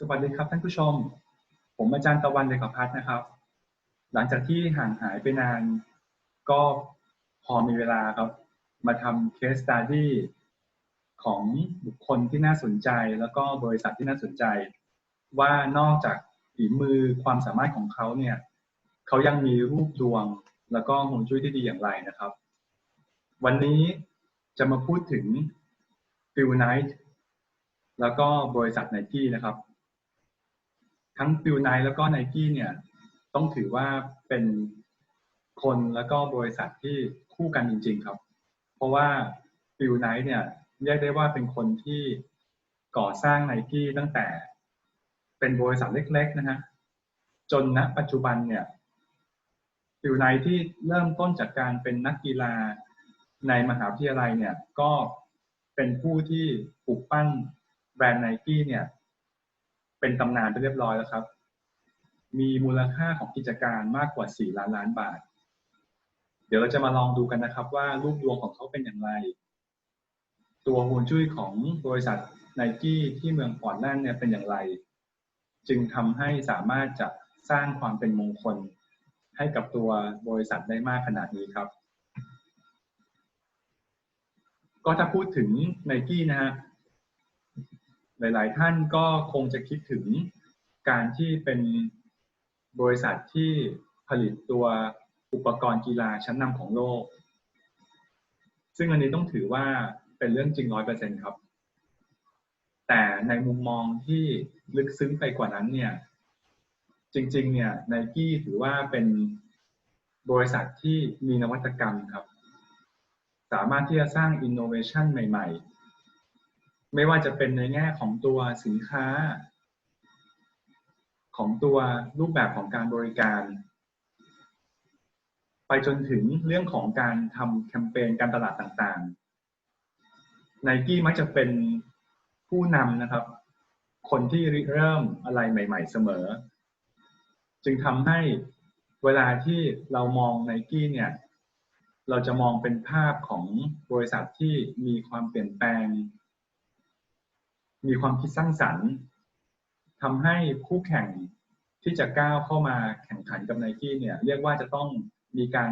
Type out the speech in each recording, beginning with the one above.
สวัสดีครับท่านผู้ชม ผมอาจารย์ตะวันเลยกับพัฒนะครับ หลังจากที่ห่างหายไปนาน ก็พอมีเวลาครับ มาทำเคสสต u d ดี้ของบุคคลที่น่าสนใจ แล้วก็บริษัทที่น่าสนใจ ว่านอกจากฝีมือความสามารถของเขาเนี่ยเขายังมีรูปดวง แล้วก็ฮวงจุ้ยที่ดีอย่างไรนะครับ วันนี้จะมาพูดถึงฟิลไนท์แล้วก็บริษัทไนกี้นะครับ ทั้งฟิลไนท์แล้วก็ไนกี้เนี่ยต้องถือว่าเป็นคนแล้วก็บริษัทที่คู่กันจริง ๆ ครับ เพราะว่าฟิลไนท์เนี่ยเรียกได้ว่าเป็นคนที่ก่อสร้างไนกี้ตั้งแต่เป็นบริษัทเล็ก ๆ นะฮะจนณปัจจุบันเนี่ยฟิลไนท์ที่เริ่มต้นจากการเป็นนักกีฬาในมหาวิทยาลัยเนี่ยก็เป็นผู้ที่ปลูกปั้นแบรนด์ไนกี้เนี่ย เป็นตำนานไปเรียบร้อยแล้วครับ มีมูลค่าของกิจการมากกว่า 4 ล้านล้านบาท เดี๋ยวเราจะมาลองดูกันนะครับ ว่ารูปดวงของเขาเป็นอย่างไร ตัวฮวงจุ้ยของบริษัทไนกี้ที่เมืองพอร์ตแลนด์เนี่ยเป็นอย่างไร จึงทำให้สามารถจะสร้างความเป็นมงคลให้กับตัวบริษัทได้มากขนาดนี้ครับ ก็ถ้าพูดถึงไนกี้นะฮะ หลาย ๆ ท่านก็คงจะคิดถึงการที่เป็นบริษัทที่ผลิตตัวอุปกรณ์กีฬาชั้นนำของโลก ซึ่งอันนี้ต้องถือว่าเป็นเรื่องจริงร้อยเปอร์เซ็นครับ แต่ในมุมมองที่ลึกซึ้งไปกว่านั้นเนี่ยจริง ๆ เนี่ยไนกี้ถือว่าเป็นบริษัทที่มีนวัตกรรมครับ สามารถที่จะสร้างอินโนเวชันใหม่ ๆ ไม่ว่าจะเป็นในแง่ของตัวสินค้า ของตัวรูปแบบของการบริการ ไปจนถึงเรื่องของการทำแคมเปญการตลาดต่างๆไนกี้มักจะเป็นผู้นำนะครับ คนที่ริเริ่มอะไรใหม่ ๆ เสมอ จึงทำให้เวลาที่เรามองไนกี้เนี่ยเราจะมองเป็นภาพของบริษัทที่มีความเปลี่ยนแปลง มีความคิดสร้างสรรค์ทำให้คู่แข่งที่จะก้าวเข้ามาแข่งขันกับไนกี้เนี่ย เรียกว่าจะต้องมีการ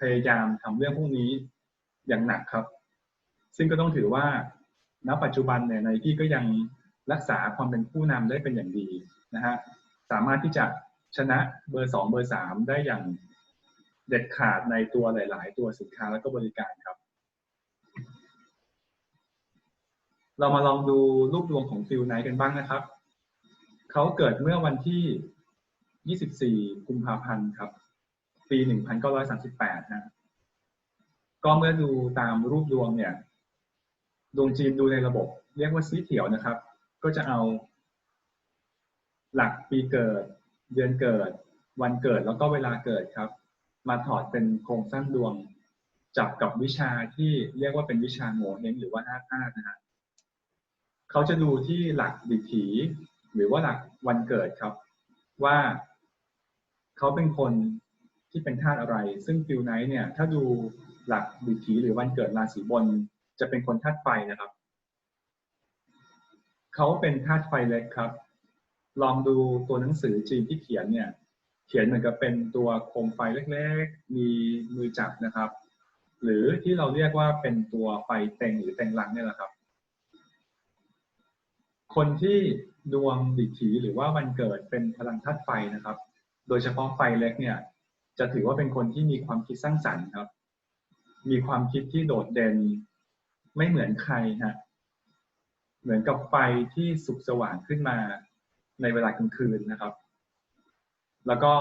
พยายามทำเรื่องพวกนี้อย่างหนักครับ ซึ่งก็ต้องถือว่าณปัจจุบันเนี่ยไนกี้ก็ยังรักษาความเป็นผู้นำได้เป็นอย่างดีนะฮะสามารถที่จะชนะเบอร์สองเบอร์สามได้อย่างเด็ดขาดในตัวหลาย ๆ ตัวสินค้าและก็บริการครับ เรามาลองดูรูปดวงของฟิลไนท์กันบ้างนะครับ เขาเกิดเมื่อวันที่ 24 กุมภาพันธ์ครับ ปี 1938 นะ ก็เมื่อดูตามรูปดวงเนี่ย ดวงจีนดูในระบบ เรียกว่าสีเขียวนะครับ ก็จะเอาหลักปีเกิด เดือนเกิด วันเกิดแล้วก็เวลาเกิดครับ มาถอดเป็นโครงสร้างดวงจับกับวิชาที่เรียกว่าเป็นวิชาโง่เฮงหรือว่าห้าธาตุนะฮะ เขาจะดูที่หลักดิถี หรือว่าหลักวันเกิดครับ ว่าเขาเป็นคนที่เป็นธาตุอะไร ซึ่งฟิลไนท์เนี่ย ถ้าดูหลักดิถีหรือวันเกิดราศีบนจะเป็นคนธาตุไฟนะครับ เขาเป็นธาตุไฟเล็กครับ ลองดูตัวหนังสือจีนที่เขียนเนี่ย เขียนเหมือนกับเป็นตัวโคมไฟเล็กๆ มีมือจับนะครับ หรือที่เราเรียกว่าเป็นตัวไฟเต็งหรือเต็งลังเนี่ยแหละครับ คนที่ดวงดิถีหรือว่าวันเกิดเป็นพลังธาตุไฟนะครับ โดยเฉพาะไฟเล็กเนี่ย จะถือว่าเป็นคนที่มีความคิดสร้างสรรค์ครับ มีความคิดที่โดดเด่นไม่เหมือนใครฮะเหมือนกับไฟที่สุกสว่างขึ้นมาในเวลากลางคืนนะครับ แล้วก็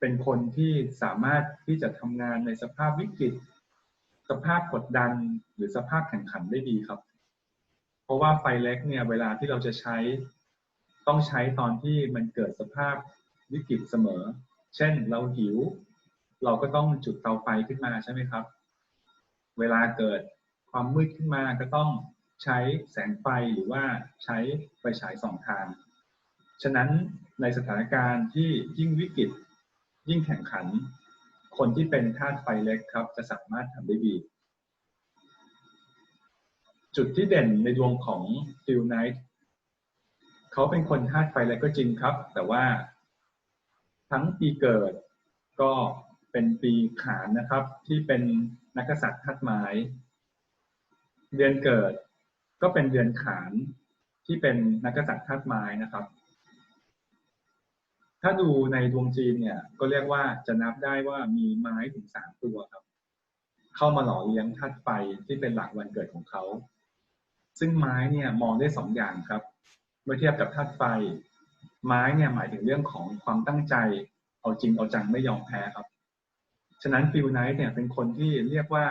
เป็นคนที่สามารถที่จะทำงานในสภาพวิกฤต สภาพกดดันหรือสภาพแข่งขันได้ดีครับ ราะว่าไฟเล็กเนี่ยเวลาที่เราจะใช้ ต้องใช้ตอนที่มันเกิดสภาพวิกฤตเสมอ เช่นเราหิว เราก็ต้องจุดเตาไฟขึ้นมาใช่ไหมครับ เวลาเกิดความมืดขึ้นมาก็ต้องใช้แสงไฟหรือว่าใช้ไฟฉายสองทาง ฉะนั้นในสถานการณ์ที่ยิ่งวิกฤตยิ่งแข่งขัน คนที่เป็นธาตุไฟเล็กครับจะสามารถทำได้ดี จุดที่เด่นในดวงของฟิลไนท์เขาเป็นคนธาตุไฟอะไรก็จริงครับ แต่ว่าทั้งปีเกิดก็เป็นปีขานนะครับ ที่เป็นนักษัตริย์ธาตุไม้เดือนเกิดก็เป็นเดือนขานที่เป็นนักษัตริย์ธาตุไม้นะครับ ถ้าดูในดวงจีนเนี่ยก็เรียกว่าจะนับได้ว่ามีไม้ถึงสามตัวครับ เข้ามาหล่อเลี้ยงธาตุไฟที่เป็นหลักวันเกิดของเขา ซึ่งไม้เนี่ยมองได้สองอย่างครับเมื่อเทียบกับธาตุไฟ ไม้เนี่ยหมายถึงเรื่องของความตั้งใจ เอาจริงเอาจังไม่ยอมแพ้ครับ ฉะนั้นฟิลไนท์เนี่ยเป็นคนที่เรียกว่า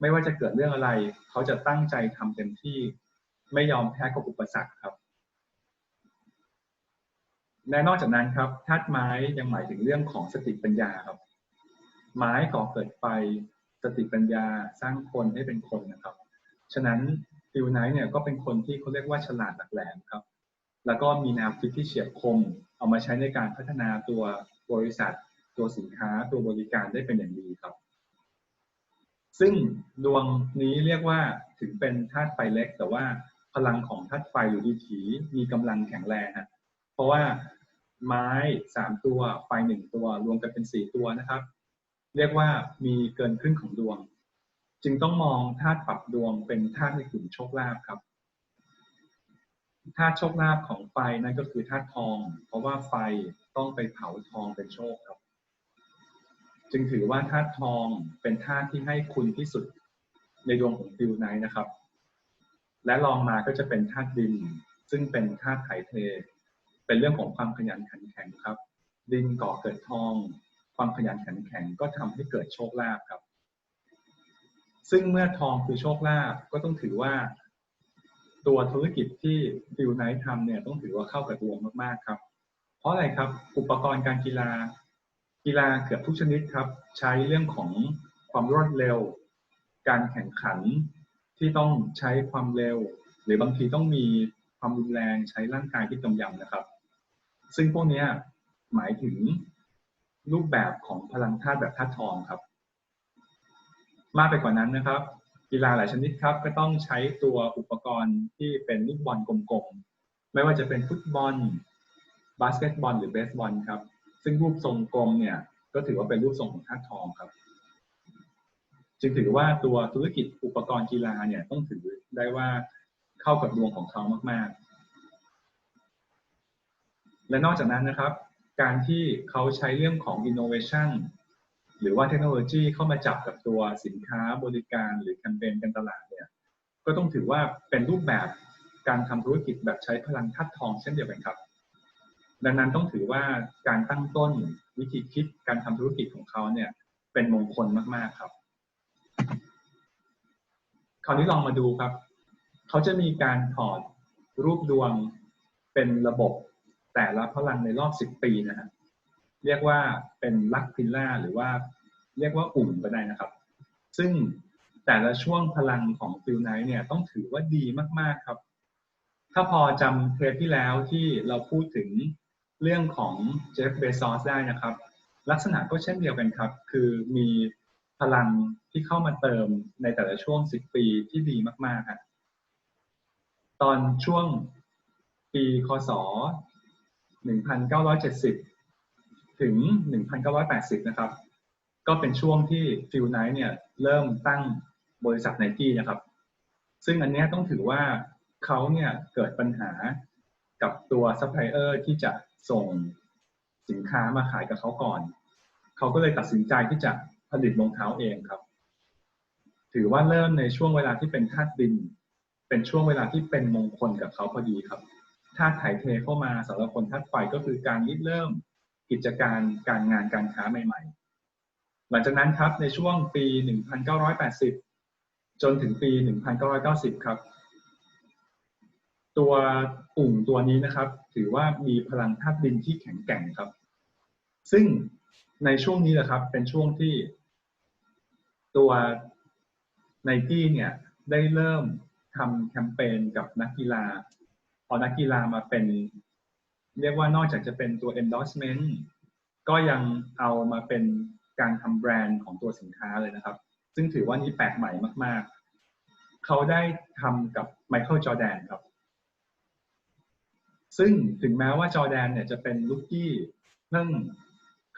ไม่ว่าจะเกิดเรื่องอะไร เขาจะตั้งใจทำเต็มที่ ไม่ยอมแพ้กับอุปสรรคครับและนอกจากนั้นครับธาตุไม้ยังหมายถึงเรื่องของสติปัญญาครับ ไม้ก่อเกิดไฟสติปัญญาสร้างคนให้เป็นคนนะครับ ฉะนั้น ฟิลไนท์เนี่ยก็เป็นคนที่เขาเรียกว่าฉลาดหลักแหลมครับ แล้วก็มีแนวคิดที่เฉียบคม เอามาใช้ในการพัฒนาตัวบริษัท ตัวสินค้า ตัวบริการได้เป็นอย่างดีครับ ซึ่งดวงนี้เรียกว่าถึงเป็นธาตุไฟเล็ก แต่ว่าพลังของธาตุไฟอยู่ดีถีมีกำลังแข็งแรงฮะเพราะว่าไม้สามตัวไฟหนึ่งตัวรวมกันเป็นสี่ตัวนะครับ เรียกว่ามีเกินครึ่งของดวง จึงต้องมองธาตุปรับดวงเป็นธาตุในกลุ่มโชคลาภครับธาตุโชคลาภของไฟนั่นก็คือธาตุทอง เพราะว่าไฟต้องไปเผาทองเป็นโชคครับ จึงถือว่าธาตุทองเป็นธาตุที่ให้คุณที่สุดในดวงของฟิวไนท์นะครับ และลองมาก็จะเป็นธาตุดิน ซึ่งเป็นธาตุไถเท เป็นเรื่องของความขยันขันแข็งครับ ดินก่อเกิดทอง ความขยันขันแข็งก็ทำให้เกิดโชคลาภครับ ซึ่งเมื่อทองคือโชคลาภก็ต้องถือว่า ตัวธุรกิจที่ฟิลไนท์ทำเนี่ยต้องถือว่าเข้ากับดวงมากๆครับ เพราะอะไรครับอุปกรณ์การกีฬา กีฬาเกือบทุกชนิดครับ ใช้เรื่องของความรวดเร็ว การแข่งขันที่ต้องใช้ความเร็ว หรือบางทีต้องมีความรุนแรงใช้ร่างกายที่กำยำนะครับ ซึ่งพวกนี้หมายถึงรูปแบบของพลังธาตุแบบธาตุทองครับ มากไปกว่านั้นนะครับ กีฬาหลายชนิดครับ ก็ต้องใช้ตัวอุปกรณ์ที่เป็นลูกบอลกลมๆ ไม่ว่าจะเป็นฟุตบอล บาสเกตบอล หรือเบสบอลครับ ซึ่งรูปทรงกลมเนี่ย ก็ถือว่าเป็นรูปทรงของธาตุทองครับ จึงถือว่าตัวธุรกิจอุปกรณ์กีฬาเนี่ยต้องถือได้ว่าเข้ากับดวงของเขามากๆ และนอกจากนั้นนะครับ การที่เขาใช้เรื่องของ innovation หรือว่าเทคโนโลยีเข้ามาจับกับตัวสินค้าบริการหรือแคมเปญการตลาดเนี่ยก็ต้องถือว่าเป็นรูปแบบการทำธุรกิจแบบใช้พลังทัดทองเช่นเดียวกันครับ ดังนั้นต้องถือว่าการตั้งต้นวิธีคิดการทำธุรกิจของเขาเนี่ยเป็นมงคลมาก ๆครับ คราวนี้ลองมาดูครับ เขาจะมีการถอดรูปดวงเป็นระบบแต่ละพลังในรอบ 10 ปีนะฮะ เรียกว่าเป็นลักพิลล่าหรือว่าเรียกว่าอุ่มก็ได้นะครับ ซึ่งแต่ละช่วงพลังของฟิลไนท์เนี่ยต้องถือว่าดีมากๆครับ ถ้าพอจำเทปที่แล้วที่เราพูดถึงเรื่องของเจฟเบซอสได้นะครับ ลักษณะก็เช่นเดียวกันครับ คือมีพลังที่เข้ามาเติมในแต่ละช่วง 10 ปีที่ดีมากๆครับตอนช่วงปีคศ 1970 ถึง 1,980 นะครับ ก็เป็นช่วงที่ฟิลไนท์เนี่ยเริ่มตั้งบริษัทไนกี้นะครับ ซึ่งอันนี้ต้องถือว่าเขาเนี่ยเกิดปัญหากับตัวซัพพลายเออร์ที่จะส่งสินค้ามาขายกับเขาก่อน เขาก็เลยตัดสินใจที่จะผลิตรองเท้าเองครับ ถือว่าเริ่มในช่วงเวลาที่เป็นธาตุดิน เป็นช่วงเวลาที่เป็นมงคลกับเขาพอดีครับธาตุถ่ายเทเข้ามาสำหรับคนธาตุไฟก็คือการริเริ่ม กิจการการงานการค้าใหม่ ๆ หลังจากนั้นครับในช่วงปี 1980 จนถึงปี 1990 ครับ ตัวปุ่มตัวนี้นะครับ ถือว่ามีพลังธาตุดินที่แข็งแกร่งครับ ซึ่งในช่วงนี้แหละครับ เป็นช่วงที่ ตัวไนกี้เนี่ยได้เริ่มทำแคมเปญกับนักกีฬาเอานักกีฬามาเป็น เรียกว่านอกจากจะเป็นตัว endorsement ก็ยังเอามาเป็นการทำแบรนด์ของตัวสินค้าเลยนะครับ ซึ่งถือว่านี้แปลกใหม่มาก ๆ เขาได้ทำกับไมเคิลจอแดนครับ ซึ่งถึงแม้ว่าจอแดนเนี่ยจะเป็นลูกกี้เพิ่ง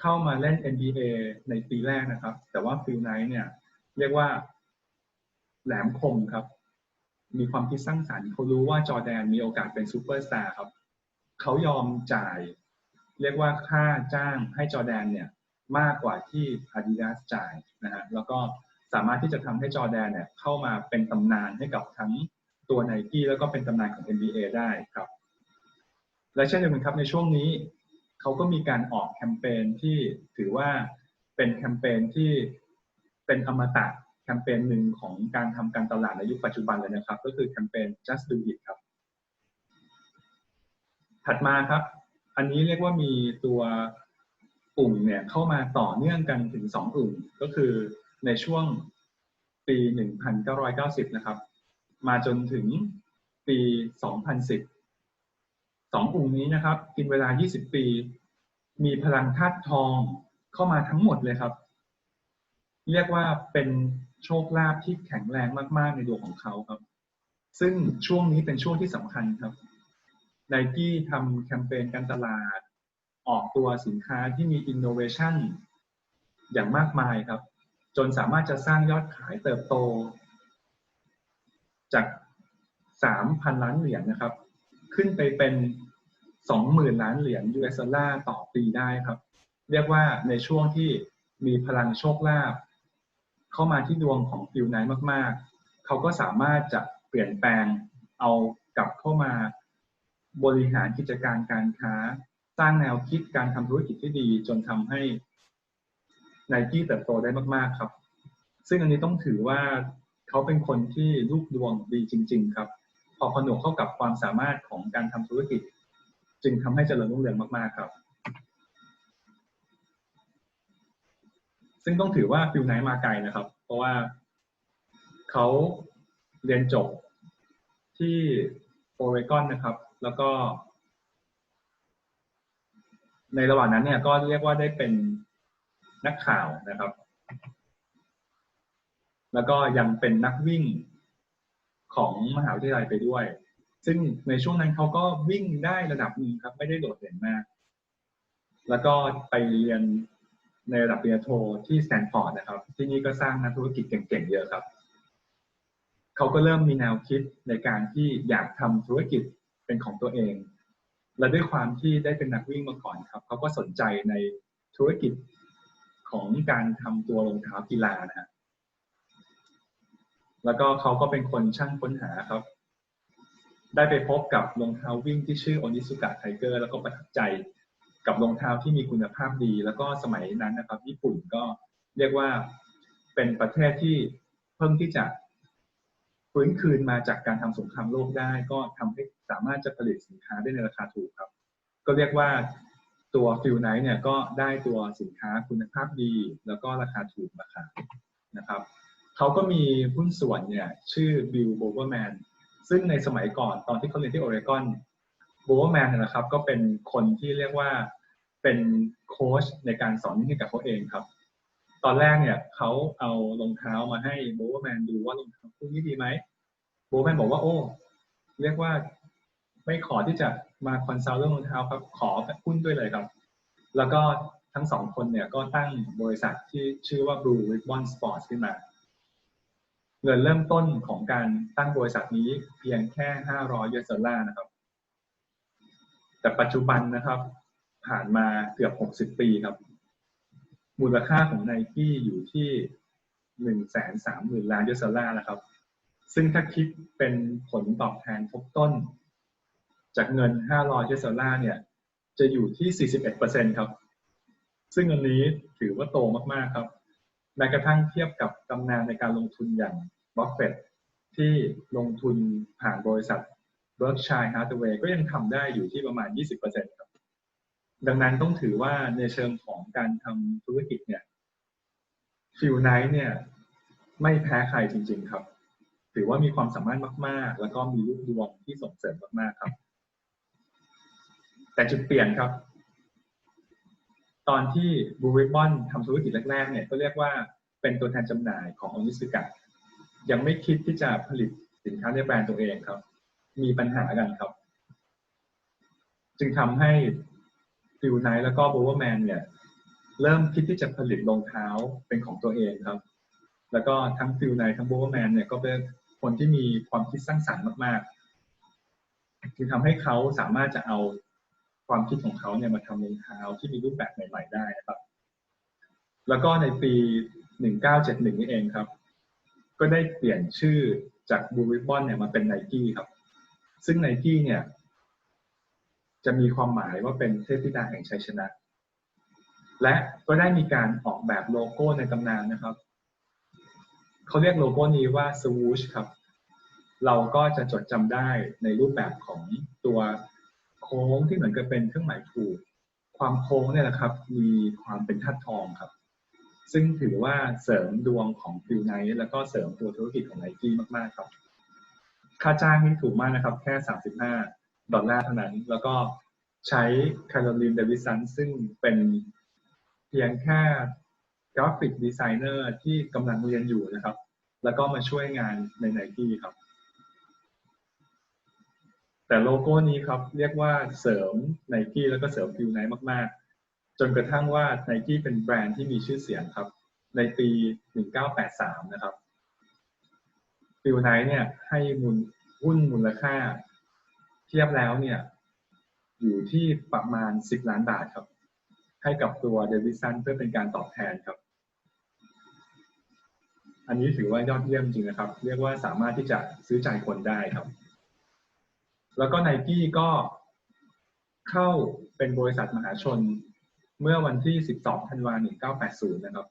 เข้ามาเล่น NBA ในปีแรกนะครับ แต่ว่าฟิลไนท์เนี่ย เรียกว่าแหลมคมครับ มีความคิดสร้างสรรค์เขารู้ว่าจอแดนมีโอกาสเป็นซูเปอร์สตาร์ครับ เขายอมจ่าย เรียกว่าค่าจ้างให้จอแดนเนี่ยมากกว่าที่ Adidas จ่ายนะฮะแล้วก็สามารถที่จะทำให้จอแดนเนี่ยเข้ามาเป็นตำนานให้กับทั้งตัวไนกี้แล้วก็เป็นตำนานของ NBA ได้ครับ และเช่นเดียวกันครับในช่วงนี้เขาก็มีการออกแคมเปญที่ถือว่าเป็นแคมเปญที่เป็นอมตะแคมเปญหนึ่งของการทำการตลาดในยุคปัจจุบันเลยนะครับ ก็คือแคมเปญ just do it ครับ ถัดมาครับ อันนี้เรียกว่ามีตัวอุ่มเนี่ยเข้ามาต่อเนื่องกันถึงสองอุ่ม ก็คือในช่วงปี 1990 นะครับ มาจนถึงปี 2010สองอุ่มนี้นะครับ กินเวลา 20 ปี มีพลังธาตุทองเข้ามาทั้งหมดเลยครับ เรียกว่าเป็นโชคลาภที่แข็งแรงมาก ๆ ในดวงของเขาครับ ซึ่งช่วงนี้เป็นช่วงที่สำคัญครับ ไนกี้ทำแคมเปญการตลาด ออกตัวสินค้าที่มีอินโนเวชันอย่างมากมายครับ จนสามารถจะสร้างยอดขายเติบโต จาก 3,000 ล้านเหรียญนนะครับ ขึ้นไปเป็น 20,000 ล้านเหรียญ US ดอลลาร์ต่อปีได้ครับ เรียกว่าในช่วงที่มีพลังโชคลาภเข้ามาที่ดวงของฟิลไนท์มาก ๆ เขาก็สามารถจะเปลี่ยนแปลงเอากลับเข้ามา บริหารกิจการการค้า สร้างแนวคิดการทำธุรกิจที่ดี จนทำให้ไนกี้เติบโตได้มาก ๆ ครับ ซึ่งอันนี้ต้องถือว่าเขาเป็นคนที่ลูกดวงดีจริง ๆ ครับ พอผนวกเข้ากับความสามารถของการทำธุรกิจ จึงทำให้เจริญรุ่งเรืองมาก ๆ ครับ ซึ่งต้องถือว่าฟิลไนท์มาไกลนะครับ เพราะว่าเขาเรียนจบที่โอเรกอนนะครับ แล้วก็ ในระหว่างนั้นเนี่ยก็เรียกว่าได้เป็นนักข่าวนะครับ แล้วก็ยังเป็นนักวิ่งของมหาวิทยาลัยไปด้วย ซึ่งในช่วงนั้นเขาก็วิ่งได้ระดับหนึ่งครับ ไม่ได้โดดเด่นมาก แล้วก็ไปเรียนในระดับปริญญาโทที่สแตนฟอร์ดนะครับ ที่นี่ก็สร้างนักธุรกิจเก่งๆเยอะครับ เขาก็เริ่มมีแนวคิดในการที่อยากทำธุรกิจ เป็นของตัวเอง และด้วยความที่ได้เป็นนักวิ่งมาก่อนครับเขาก็สนใจในธุรกิจของการทำตัวรองเท้ากีฬานะฮะแล้วก็เขาก็เป็นคนช่างค้นหาครับ ได้ไปพบกับรองเท้าวิ่งที่ชื่อโอนิสุกะไทเกอร์แล้วก็ประทับใจกับรองเท้าที่มีคุณภาพดี แล้วก็สมัยนั้นนะครับ ญี่ปุ่นก็เรียกว่าเป็นประเทศที่เพิ่งที่จะ ฟื้นคืนมาจากการทำสงครามโลกได้ ก็ทำให้สามารถจะผลิตสินค้าได้ในราคาถูกครับ ก็เรียกว่าตัวฟิลไนท์เนี่ยก็ได้ตัวสินค้าคุณภาพดี แล้วก็ราคาถูกมาขายนะครับเขาก็มีหุ้นส่วนเนี่ยชื่อบิลโบเวอร์แมนซึ่งในสมัยก่อนตอนที่เขาเรียนที่โอเรกอนโบเวอร์แมนนะครับ ก็เป็นคนที่เรียกว่าเป็นโค้ชในการสอนให้กับเขาเองครับ ตอนแรกเนี่ยเขาเอารองเท้ามาให้โบว์แมนดูว่ารองเท้าคู่นี้ดีไหมโบว์แมนบอกว่าโอ้ เรียกว่าไม่ขอที่จะมาคอนซัลท์เรื่องรองเท้าครับขอหุ้นด้วยเลยครับ แล้วก็ทั้งสองคนเนี่ยก็ตั้งบริษัทที่ชื่อว่า Blue Ribbon Sports ขึ้นมาเงินเริ่มต้นของการตั้งบริษัทนี้เพียงแค่ 500 ยูเอสดอลลาร์นะครับ แต่ปัจจุบันนะครับ ผ่านมาเกือบ 60 ปีครับ มูลค่าของไนกี้อยู่ที่130,000ล้านยูเอสดอลลาร์นะครับ ซึ่งถ้าคิดเป็นผลตอบแทนทบต้น จากเงิน500ยูเอสดอลลาร์เนี่ย จะอยู่ที่41%ครับ ซึ่งอันนี้ถือว่าโตมากๆครับแม้กระทั่งเทียบกับตำนานในการลงทุนอย่างบัฟเฟตที่ลงทุนผ่านบริษัท Berkshire Hathaway ก็ยังทำได้อยู่ที่ประมาณ 20%ครับ ดังนั้นต้องถือว่าในเชิงของการทำธุรกิจเนี่ยฟิลไนท์เนี่ย ไม่แพ้ใครจริง ๆ ครับ ถือว่ามีความสามารถมาก ๆ แล้วก็มีลูกดวงที่ส่งเสริมมากๆครับ แต่จุดเปลี่ยนครับ ตอนที่บูริบอนทำธุรกิจแรก ๆ เนี่ยก็เรียกว่าเป็นตัวแทนจำหน่ายของอนิสกะยังไม่คิดที่จะผลิตสินค้าในแบรนด์ตัวเองครับ มีปัญหากันครับ จึงทำให้ ฟิลไนท์แล้วก็โบว์แมนเนี่ยเริ่มคิดที่จะผลิตรองเท้าเป็นของตัวเองครับ แล้วก็ทั้งฟิลไนท์ทั้งโบว์แมนเนี่ยก็เป็นคนที่มีความคิดสร้างสรรค์มากๆจึงทำให้เขาสามารถจะเอาความคิดของเขาเนี่ยมาทำรองเท้าที่มีรูปแบบใหม่ ๆ ได้นะครับ แล้วก็ในปี 1971 นี่เองครับ ก็ได้เปลี่ยนชื่อจากบูริบอนเนี่ยมาเป็นไนกี้ครับ ซึ่งไนกี้เนี่ย จะมีความหมายว่าเป็นเทพธิดาแห่งชัยชนะ และก็ได้มีการออกแบบโลโก้ในตำนานนะครับ เขาเรียกโลโก้นี้ว่า swoosh ครับ เราก็จะจดจำได้ในรูปแบบของตัวโค้งที่เหมือนกับเป็นเครื่องหมายถูก ความโค้งเนี่ยนะครับ มีความเป็นธาตุทองครับ ซึ่งถือว่าเสริมดวงของฟิลไนท์แล้วก็เสริมตัวธุรกิจของไนกี้มาก ๆ ครับ ค่าจ้างนี่ถูกมากนะครับ แค่ 35 ดอลลาร์เท่านั้น แล้วก็ใช้คาร์ลินเดวิสันซึ่งเป็นเพียงแค่กราฟิกดีไซเนอร์ที่กำลังเรียนอยู่นะครับ แล้วก็มาช่วยงานในไนกี้ครับ แต่โลโก้นี้ครับเรียกว่าเสริมไนกี้แล้วก็เสริมฟิลไนมาก ๆ จนกระทั่งว่าไนกี้เป็นแบรนด์ที่มีชื่อเสียงครับ ในปี 1983 นะครับฟิลไนเนี่ยให้มูลหุ้นมูลค่า เทียบแล้วเนี่ยอยู่ที่ประมาณ 10 ล้านบาทครับ ให้กับตัวเดวิสันเพื่อเป็นการตอบแทนครับ อันนี้ถือว่ายอดเยี่ยมจริงนะครับ เรียกว่าสามารถที่จะซื้อใจคนได้ครับ แล้วก็ไนกี้ก็เข้าเป็นบริษัทมหาชนเมื่อวันที่ 12 ธันวาคม 1980 นะครับ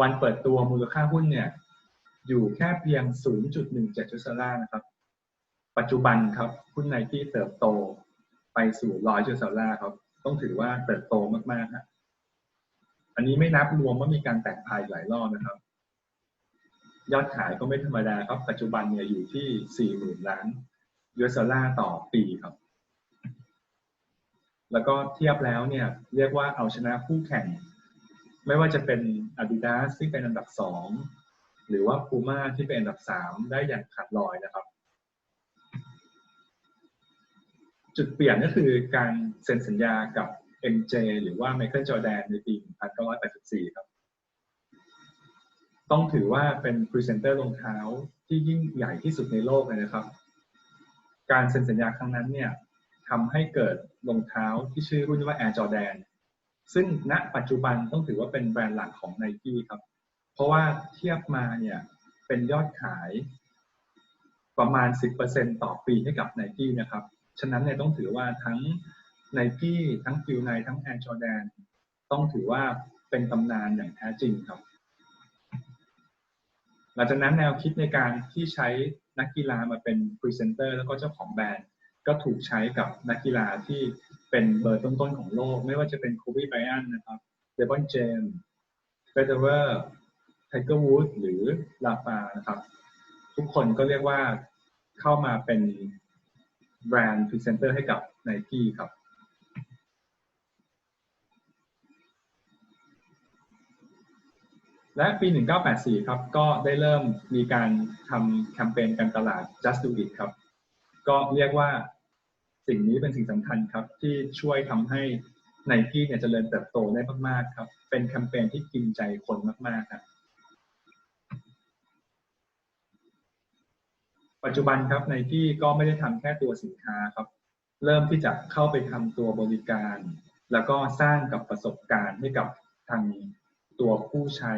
วันเปิดตัวมูลค่าหุ้นเนี่ย อยู่แค่เพียง 0.17จุลลาร์นะครับ ปัจจุบันครับหุ้นไนกี้เติบโตไปสู่100จุลลาร์ครับ ต้องถือว่าเติบโตมากๆครับอันนี้ไม่นับรวมว่ามีการแตกพายหลายรอบนะครับ ยอดขายก็ไม่ธรรมดาครับ ปัจจุบันเนี่ยอยู่ที่ 40,000 ล้านยูเอสดอลลาร์ต่อปีครับ แล้วก็เทียบแล้วเนี่ย เรียกว่าเอาชนะคู่แข่ง ไม่ว่าจะเป็น Adidas ที่เป็นอันดับสองหรือว่า Puma ที่เป็นอันดับสามได้อย่างขาดลอยนะครับ จุดเปลี่ยนก็คือการเซ็นสัญญากับ MJ หรือว่า Michael Jordan ในปี 1984 ครับ ต้องถือว่าเป็นพรีเซนเตอร์รองเท้าที่ยิ่งใหญ่ที่สุดในโลกเลยนะครับ การเซ็นสัญญาครั้งนั้นเนี่ยทำให้เกิดรองเท้าที่ชื่อรุ่นว่า Air Jordan ซึ่งณปัจจุบันต้องถือว่าเป็นแบรนด์หลักของ Nike ครับ เพราะว่าเทียบมาเนี่ยเป็นยอดขายประมาณ 10%ต่อปีให้กับ Nike นะครับ ฉะนั้นเนี่ยต้องถือว่าทั้ง Nike ทั้ง Feel 9ทั้ง Air Jordan ต้องถือว่าเป็นตำนานอย่างแท้จริงครับ หลังจากนั้นแนวคิดในการที่ใช้นักกีฬามาเป็นพรีเซนเตอร์แล้วก็เจ้าของแบรนด์ ก็ถูกใช้กับนักกีฬาที่เป็นเบอร์ต้นๆของโลก ไม่ว่าจะเป็นโคบีไบรอันนะครับเดบอนเจมส์เฟเดอร์ไทเกอร์วูดหรือลาฟานะครับ ทุกคนก็เรียกว่าเข้ามาเป็น แบรนด์พรีเซนเตอร์ให้กับ n i กี้ครับและปี 1984 ครับ ก็ได้เริ่มมีการทำแคมเปญการตลาด just do it ครับ ก็เรียกว่าสิ่งนี้เป็นสิ่งสำคัญครับ ที่ช่วยทำให้ไนกี้เนี่ยจเจริญเติบโตได้มาก ๆ ครับ เป็นแคมเปญที่กินใจคนมาก ๆ ครับ ปัจจุบันครับไนกี้ก็ไม่ได้ทำแค่ตัวสินค้าครับ เริ่มที่จะเข้าไปทำตัวบริการ แล้วก็สร้างกับประสบการณ์ให้กับทางตัวผู้ใช้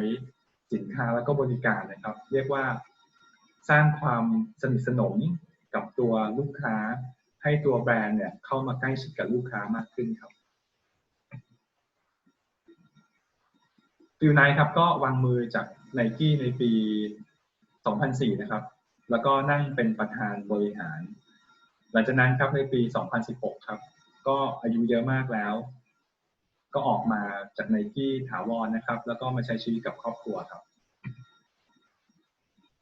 สินค้าแล้วก็บริการนะครับ เรียกว่าสร้างความสนิทสนมกับตัวลูกค้า ให้ตัวแบรนด์เนี่ยเข้ามาใกล้ชิดกับลูกค้ามากขึ้นครับฟิลไนครับก็วางมือจากไนกี้ในปี 2004 นะครับ แล้วก็นั่งเป็นประธานบริหาร หลังจากนั้นครับในปี 2016 ครับ ก็อายุเยอะมากแล้ว ก็ออกมาจากไนกี้ถาวรนะครับ แล้วก็มาใช้ชีวิตกับครอบครัวครับ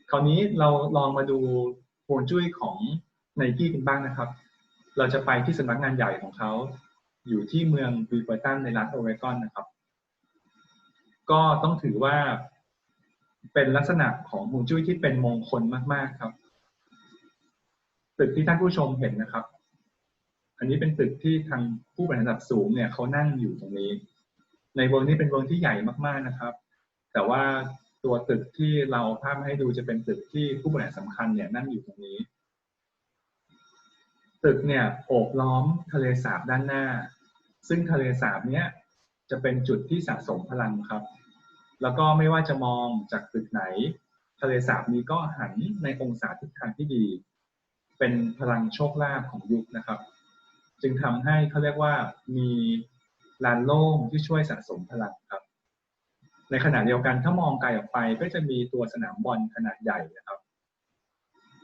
คราวนี้เราลองมาดูโฮวจุ้ยของไนกี้กันบ้างนะครับ เราจะไปที่สำนักงานใหญ่ของเขา อยู่ที่เมืองวีเบอร์ตันในรัฐโอเรกอนนะครับ ก็ต้องถือว่า เป็นลักษณะของฮวงจุ้ยที่เป็นมงคลมากๆครับ ตึกที่ท่านผู้ชมเห็นนะครับ อันนี้เป็นตึกที่ทางผู้บริหารระดับสูงเนี่ยเขานั่งอยู่ตรงนี้ ในเวิร์กนี้เป็นเวิร์กที่ใหญ่มากๆนะครับ แต่ว่าตัวตึกที่เราเอาภาพมาให้ดูจะเป็นตึกที่ผู้บริหารสำคัญเนี่ยนั่งอยู่ตรงนี้ ตึกเนี่ยโอบล้อมทะเลสาบด้านหน้า ซึ่งทะเลสาบเนี้ยจะเป็นจุดที่สะสมพลังครับ แล้วก็ไม่ว่าจะมองจากตึกไหน ทะเลสาบนี้ก็หันในองศาทิศทางที่ดี เป็นพลังโชคลาภของยุคนะครับ จึงทำให้เขาเรียกว่ามีลานโล่งที่ช่วยสะสมพลังครับ ในขณะเดียวกันถ้ามองไกลออกไปก็จะมีตัวสนามบอลขนาดใหญ่นะครับ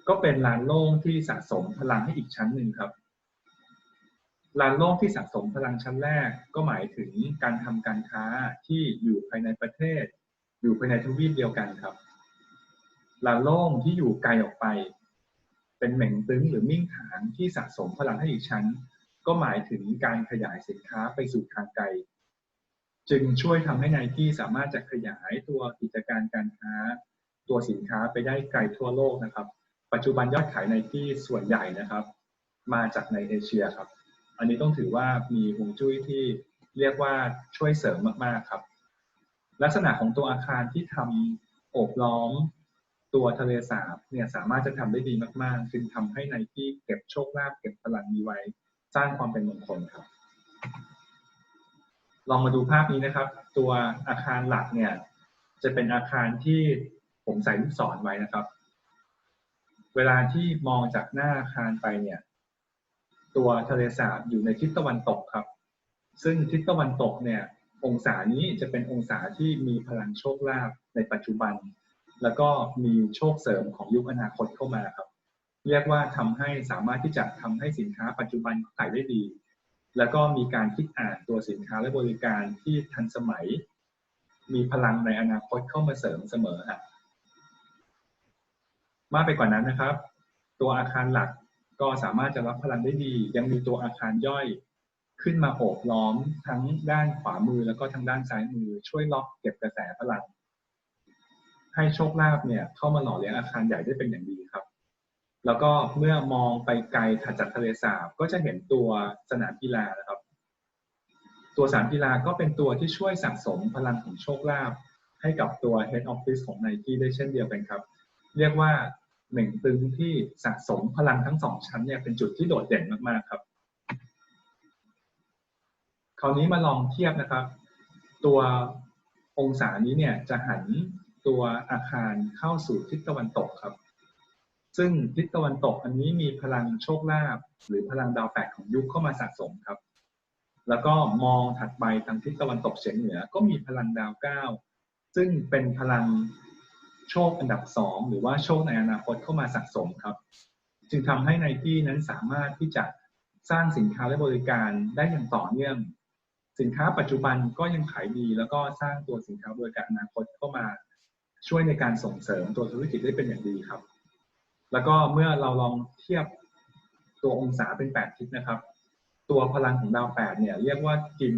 ก็เป็นลานโล่งที่สะสมพลังให้อีกชั้นหนึ่งครับ ลานโล่งที่สะสมพลังชั้นแรกก็หมายถึงการทำการค้าที่อยู่ภายในประเทศ อยู่ภายในทวีปเดียวกันครับ ลานโล่งที่อยู่ไกลออกไป เป็นเหม่งตึงหรือมิ่งฐานที่สะสมพลังให้อีกชั้น ก็หมายถึงการขยายสินค้าไปสู่ทางไกล จึงช่วยทำให้ไนกี้สามารถจะขยายตัวกิจการการค้า ตัวสินค้าไปได้ไกลทั่วโลกนะครับ ปัจจุบันยอดขายไนกี้ส่วนใหญ่นะครับ มาจากในเอเชียครับ อันนี้ต้องถือว่ามีฮวงจุ้ยที่เรียกว่าช่วยเสริมมาก ๆ ครับ ลักษณะของตัวอาคารที่ทำโอบล้อมตัวทะเลสาบเนี่ยสามารถจะทำได้ดีมาก ๆ จึงทำให้ไนกี้เก็บโชคลาภเก็บพลังนี้ไว้ สร้างความเป็นมงคลครับ ลองมาดูภาพนี้นะครับ ตัวอาคารหลักเนี่ย จะเป็นอาคารที่ผมใส่ลูกศรไว้นะครับ เวลาที่มองจากหน้าอาคารไปเนี่ย ตัวทะเลสาบอยู่ในทิศตะวันตกครับ ซึ่งทิศตะวันตกเนี่ยองศานี้จะเป็นองศาที่มีพลังโชคลาภในปัจจุบัน แล้วก็มีโชคเสริมของยุคอนาคตเข้ามาครับ เรียกว่าทำให้สามารถที่จะทำให้สินค้าปัจจุบันขายได้ดี แล้วก็มีการคิดอ่านตัวสินค้าและบริการที่ทันสมัย มีพลังในอนาคตเข้ามาเสริมเสมอครับมากไปกว่านั้นนะครับ ตัวอาคารหลัก ก็สามารถจะรับพลังได้ดี ยังมีตัวอาคารย่อยขึ้นมาโอบล้อมทั้งด้านขวามือแล้วก็ทางด้านซ้ายมือช่วยล็อกเก็บกระแสพลัง ให้โชคลาภเนี่ยเข้ามาหล่อเลี้ยงอาคารใหญ่ได้เป็นอย่างดีครับ แล้วก็เมื่อมองไปไกลถัดจากทะเลสาบก็จะเห็นตัวสนามกีฬานะครับ ตัวสนามกีฬาก็เป็นตัวที่ช่วยสะสมพลังของโชคลาภให้กับตัว Head Office ของ Nike ได้เช่นเดียวกันครับ เรียกว่า หนึ่งตึงที่สะสมพลังทั้งสองชั้นเนี่ยเป็นจุดที่โดดเด่นมากๆครับ คราวนี้มาลองเทียบนะครับ ตัวองศานี้เนี่ยจะหันตัวอาคารเข้าสู่ทิศตะวันตกครับ ซึ่งทิศตะวันตกอันนี้มีพลังโชคลาภหรือพลังดาวแปดของยุคเข้ามาสะสมครับ แล้วก็มองถัดไปทางทิศตะวันตกเฉียงเหนือก็มีพลังดาวเก้าซึ่งเป็นพลัง โชคอันดับสองหรือว่าโชคในอนาคตเข้ามาสะสมครับ จึงทำให้ไนกี้นั้นสามารถที่จะสร้างสินค้าและบริการได้อย่างต่อเนื่อง สินค้าปัจจุบันก็ยังขายดี แล้วก็สร้างตัวสินค้าบริการอนาคตเข้ามาช่วยในการส่งเสริมตัวธุรกิจได้เป็นอย่างดีครับ แล้วก็เมื่อเราลองเทียบตัวองศาเป็นแปดทิศนะครับ ตัวพลังของดาวแปดเนี่ยเรียกว่ากิน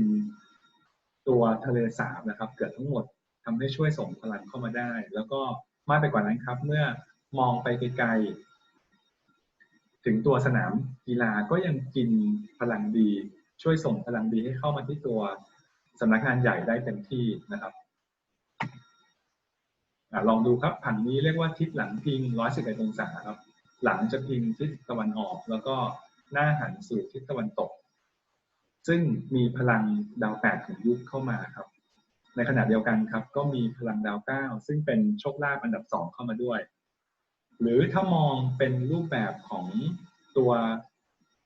ตัวทะเลสาบนะครับ เกิดทั้งหมด ทำให้ช่วยส่งพลังเข้ามาได้ แล้วก็มากไปกว่านั้นครับ เมื่อมองไปไกลๆถึงตัวสนามกีฬาก็ยังกินพลังดี ช่วยส่งพลังดีให้เข้ามาที่ตัวสำนักงานใหญ่ได้เต็มที่นะครับอลองดูครับผังนี้เรียกว่าทิศหลังพิง111องศาครับ หลังจะพิงทิศตะวันออก แล้วก็หน้าหันสู่ทิศตะวันตก ซึ่งมีพลังดาวแปดของยุคเข้ามาครับ ในขณะเดียวกันครับ ก็มีพลังดาวเก้าซึ่งเป็นโชคลาภอันดับสองเข้ามาด้วย หรือถ้ามองเป็นรูปแบบของตัว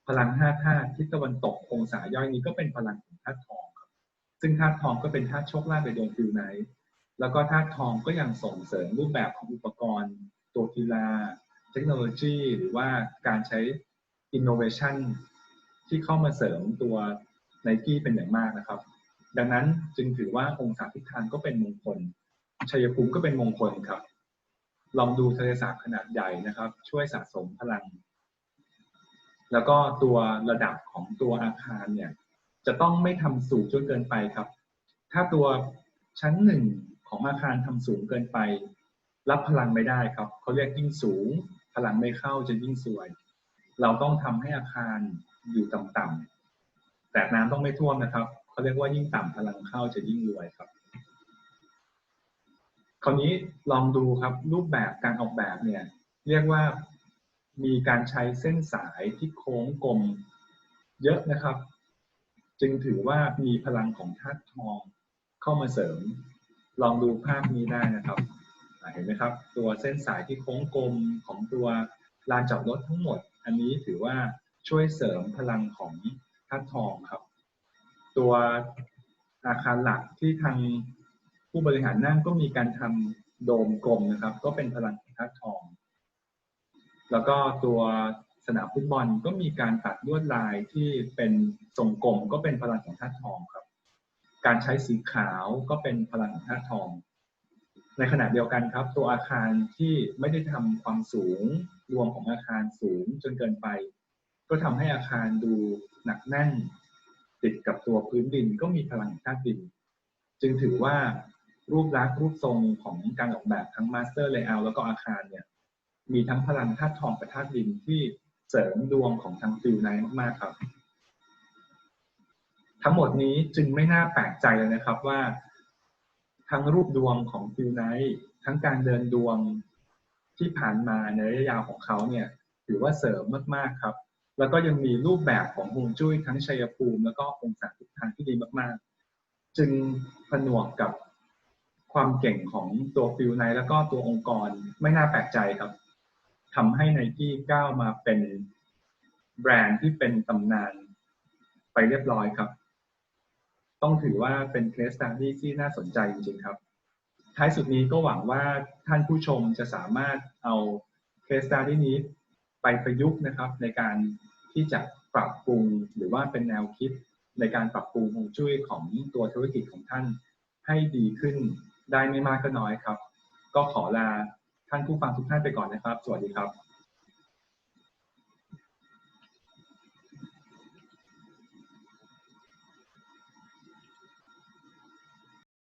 พลังห้าธาตุทิศตะวันตกองศาย่อยนี้ก็เป็นพลังของธาตุทองครับ ซึ่งธาตุทองก็เป็นธาตุโชคลาภในดวงฟิวไนท์แล้วก็ธาตุทองก็ยังส่งเสริมรูปแบบของอุปกรณ์ ตัวกีฬา เทคโนโลยี หรือว่าการใช้อินโนเวชันที่เข้ามาเสริมตัวไนกี้เป็นอย่างมากนะครับ ดังนั้นจึงถือว่าองศาทิศทางก็เป็นมงคลชัยภูมิก็เป็นมงคลครับ ลองดูทะเลสาบขนาดใหญ่นะครับ ช่วยสะสมพลัง แล้วก็ตัวระดับของตัวอาคารเนี่ย จะต้องไม่ทำสูงจนเกินไปครับ ถ้าตัวชั้นหนึ่งของอาคารทำสูงเกินไป รับพลังไม่ได้ครับเขาเรียกยิ่งสูง พลังไม่เข้าจะยิ่งสวย เราต้องทำให้อาคารอยู่ต่ำๆแต่น้ำต้องไม่ท่วมนะครับ เขาเรียกว่ายิ่งต่ำพลังเข้าจะยิ่งรวยครับคราวนี้ลองดูครับรูปแบบการออกแบบเนี่ยเรียกว่ามีการใช้เส้นสายที่โค้งกลมเยอะนะครับ จึงถือว่ามีพลังของธาตุทองเข้ามาเสริม ลองดูภาพนี้ได้นะครับเห็นไหมครับ ตัวเส้นสายที่โค้งกลมของตัวลานจอดรถทั้งหมด อันนี้ถือว่าช่วยเสริมพลังของธาตุทองครับ ตัวอาคารหลักที่ทางผู้บริหารนั่งก็มีการทำโดมกลมนะครับ ก็เป็นพลังของธาตุทอง แล้วก็ตัวสนามฟุตบอลก็มีการตัดลวดลายที่เป็นทรงกลมก็เป็นพลังของธาตุทองครับ การใช้สีขาวก็เป็นพลังของธาตุทอง ในขณะเดียวกันครับ ตัวอาคารที่ไม่ได้ทำความสูงรวมของอาคารสูงจนเกินไป ก็ทำให้อาคารดูหนักแน่น ติดกับตัวพื้นดินก็มีพลังของธาตุดิน จึงถือว่ารูปลักษณ์รูปทรงของการออกแบบทั้งมาสเตอร์เลเยอร์แล้วก็อาคารเนี่ยมีทั้งพลังธาตุทองกับธาตุดินที่เสริมดวงของทางฟิลไนท์มากๆครับ ทั้งหมดนี้จึงไม่น่าแปลกใจเลยนะครับว่า ทั้งรูปดวงของฟิลไนท์ทั้งการเดินดวงที่ผ่านมาในระยะยาวของเขาเนี่ยถือว่าเสริมมากๆครับ แล้วก็ยังมีรูปแบบของฮวงจุ้ยทั้งชัยภูมิ แล้วก็องศาทิศทางที่ดีมากๆ จึงผนวกกับความเก่งของตัวฟิลไนท์แล้วก็ตัวองค์กรไม่น่าแปลกใจครับทำให้ไนกี้ก้าวมาเป็นแบรนด์ที่เป็นตำนานไปเรียบร้อยครับ ต้องถือว่าเป็นเคสตัดดี้ที่น่าสนใจจริงๆครับ ท้ายสุดนี้ก็หวังว่าท่านผู้ชมจะสามารถเอาเคสตัดดี้นี้ไปประยุกต์นะครับในการ ที่จะปรับปรุงหรือว่าเป็นแนวคิดในการปรับปรุงฮวงจุ้ยของตัวธุรกิจของท่านให้ดีขึ้นได้ไม่มากก็น้อยครับ ก็ขอลาท่านผู้ฟังทุกท่านไปก่อนนะครับ สวัสดีครับ